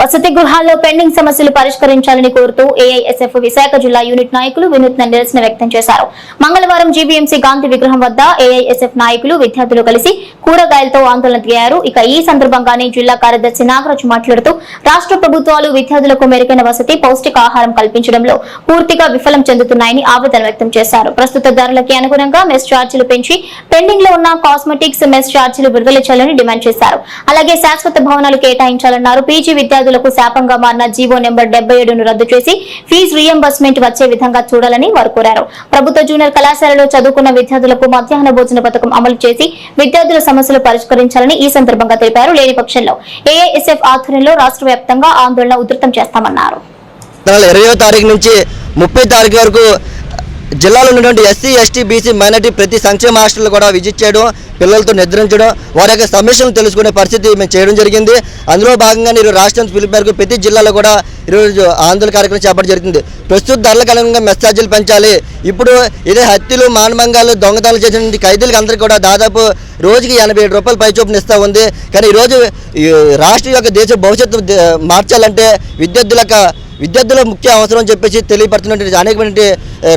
వసతి గృహాల్లో పెండింగ్ సమస్యలు పరిష్కరించాలని కోరుతూ ఏఐఎస్ఎఫ్ విశాఖ జిల్లా యూనిట్ నాయకులు వినూత్న నిరసన వ్యక్తం చేశారు. మంగళవారం జీబీఎంసీ గాంధీ విగ్రహం వద్ద ఏఐఎస్ఎఫ్ నాయకులు విద్యార్థులు కలిసి కూరగాయలతో ఆందోళన దిగారు. ఇక ఈ సందర్భంగానే జిల్లా కార్యదర్శి నాగరాజు మాట్లాడుతూ రాష్ట్ర ప్రభుత్వాలు విద్యార్థులకు మెరుగైన వసతి పౌష్టికాహారం కల్పించడంలో పూర్తిగా విఫలం చెందుతున్నాయని ఆవేదన వ్యక్తం చేశారు. ప్రస్తుత ధరలకి అనుగుణంగా మెస్ ఛార్జీలు పెంచి పెండింగ్లో ఉన్న కాస్మెటిక్స్ మెస్ ఛార్జీలు విడుదల చేయాలని డిమాండ్ చేశారు. అలాగే శాశ్వత భవనాలు కేటాయించాలన్నారు. పీజీ విద్యార్థులకు శాపంగా మారిన జీవో నెంబర్ డెబ్బై ఏడును రద్దు చేసి ఫీజు రీఎంబర్స్మెంట్ వచ్చే విధంగా చూడాలని వారు కోరారు. ప్రభుత్వ జూనియర్ కళాశాలలో చదువుకున్న విద్యార్థులకు మధ్యాహ్న భోజన పథకం అమలు చేసి విద్యార్థుల సమస్యలు పరిష్కరించాలని ఈ సందర్భంగా తెలిపారు. లేని పక్షంలో ఏఐఎస్ఎఫ్ ఆధ్వర్యంలో రాష్ట్ర వ్యాప్తంగా ఆందోళన ఉధృతం చేస్తామన్నారు. నెల ఇరవయో తారీఖు నుంచి ముప్పై తారీఖు వరకు జిల్లాలో ఉన్నటువంటి ఎస్సీ ఎస్టీ బీసీ మైనార్టీ ప్రతి సంక్షేమ హాస్టల్ కూడా విజిట్ చేయడం పిల్లలతో నిద్రించడం వారి యొక్క సమస్యలను తెలుసుకునే పరిస్థితి మేము చేయడం జరిగింది. అందులో భాగంగా ఈరోజు రాష్ట్రం పిలుపు మేరకు ప్రతి జిల్లాలో కూడా ఈరోజు ఆందోళన కార్యక్రమం చేపట్టడం జరుగుతుంది ప్రస్తుత ధరలకు అనుగుణంగా మెస్ పెంచాలి. ఇప్పుడు ఇదే హత్యలు మానభంగాలు దొంగతనాలు చేసిన ఖైదీలకు అందరికీ కూడా దాదాపు రోజుకి ఎనభై ఏడు రూపాయలు పై ఇస్తూ ఉంది. కానీ ఈరోజు ఈ రాష్ట్రం యొక్క దేశ భవిష్యత్తు మార్చాలంటే విద్యార్థుల యొక్క విద్యార్థుల ముఖ్య అవసరం అని చెప్పేసి తెలియపడుతున్నటువంటి అనేకమైనటువంటి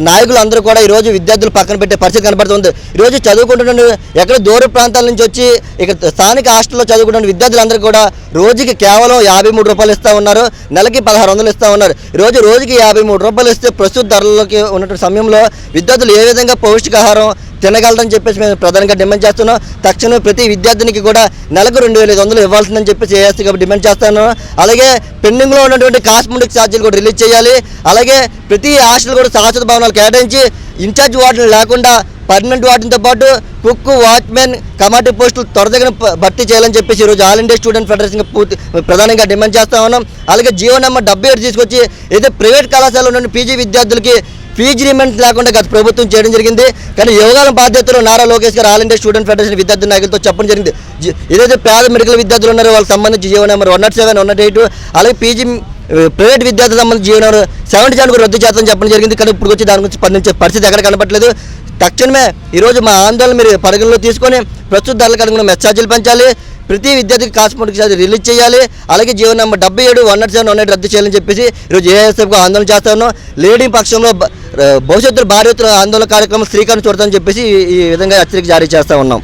నాయకులు అందరూ కూడా ఈరోజు విద్యార్థులు పక్కన పెట్టే పరిస్థితి కనబడుతుంది. ఈరోజు చదువుకుంటున్న ఎక్కడ దూర ప్రాంతాల నుంచి వచ్చి ఇక్కడ స్థానిక హాస్టల్లో చదువుకుంటున్న విద్యార్థులందరూ కూడా రోజుకి కేవలం యాభై మూడు రూపాయలు ఇస్తూ ఉన్నారు. నెలకి పదహారు వందలు ఇస్తూ ఉన్నారు. ఈరోజు రోజుకి యాభై మూడు రూపాయలు ఇస్తే ప్రస్తుత ధరలోకి ఉన్నటువంటి సమయంలో విద్యార్థులు ఏ విధంగా పౌష్టికాహారం తినగలరని చెప్పేసి మేము ప్రధానంగా డిమాండ్ చేస్తున్నాం. తక్షణమే ప్రతి విద్యార్థినికి కూడా నెలకు రెండు వేల ఐదు వందలు ఇవ్వాల్సిందని చెప్పేసి ఏఎస్సీ కాబట్టి డిమాండ్ చేస్తాను అలాగే పెండింగ్లో ఉన్నటువంటి కాస్మెటిక్ ఛార్జీలు కూడా రిలీజ్ చేయాలి. అలాగే ప్రతి హాస్టల్ కూడా శాశ్వత భవనాలు కేటాయించి ఇన్ఛార్జ్ వార్డులు లేకుండా పర్మనెంట్ వార్డుతో పాటు కుక్ వాచ్మెన్ కమాండీ పోస్టులు త్వరదగిన భర్తీ చేయాలని చెప్పేసి ఈరోజు ఆల్ ఇండియా స్టూడెంట్ ఫెడరేషన్ పూర్తి ప్రధానంగా డిమాండ్ చేస్తా ఉన్నాం. అలాగే జీవో నెంబర్ డెబ్బై ఏడు తీసుకొచ్చి ఏదైతే ప్రైవేట్ కళాశాలలో ఉన్న పీజీ విద్యార్థులకి ఫీజు రిమెంట్ లేకుండా గత ప్రభుత్వం చేయడం జరిగింది. కానీ యోగాల బాధ్యతలు నారా లోకేష్ గారు ఆల్ ఇండియా స్టూడెంట్ ఫెడరేషన్ విద్యార్థి నాయకులతో చెప్పడం జరిగింది. ఏదైతే పేద మెడికల్ విద్యార్థులు ఉన్నారో వాళ్ళకి సంబంధించి GO number one nought seven one nought eight అలాగే పీజీ ప్రైవేట్ విద్యార్థులకు సంబంధించి జీవో నెంబర్ సెవెంటీ సెవెన్ కూడా రద్దు చేస్తామని చెప్పడం జరిగింది. కానీ ఇప్పుడు వచ్చి దాని గురించి స్పందించే పరిస్థితి ఎక్కడ కనపట్లేదు తక్షణమే ఈరోజు మా ఆందోళన మీరు పరిగణలో తీసుకొని ప్రస్తుత ధరలకు అనుగుణ మెస్సార్జీలు పెంచాలి. ప్రతి విద్యార్థికి కాస్మోటిక్ ఛార్జీ రిలీజ్ చేయాలి. అలాగే జీవో నెంబర్ డెబ్బై ఏడు one nought seven one eight రద్దు చేయాలని చెప్పేసి ఈరోజు ఏఎస్ఎఫ్గా ఆందోళన చేస్తాను లేడీ పక్షంలో భవిష్యత్తులో భారీ ఆందోళన కార్యక్రమం శ్రీకారం చూడతామని చెప్పేసి ఈ- విధంగా హెచ్చరిక జారీ చేస్తా ఉన్నాం.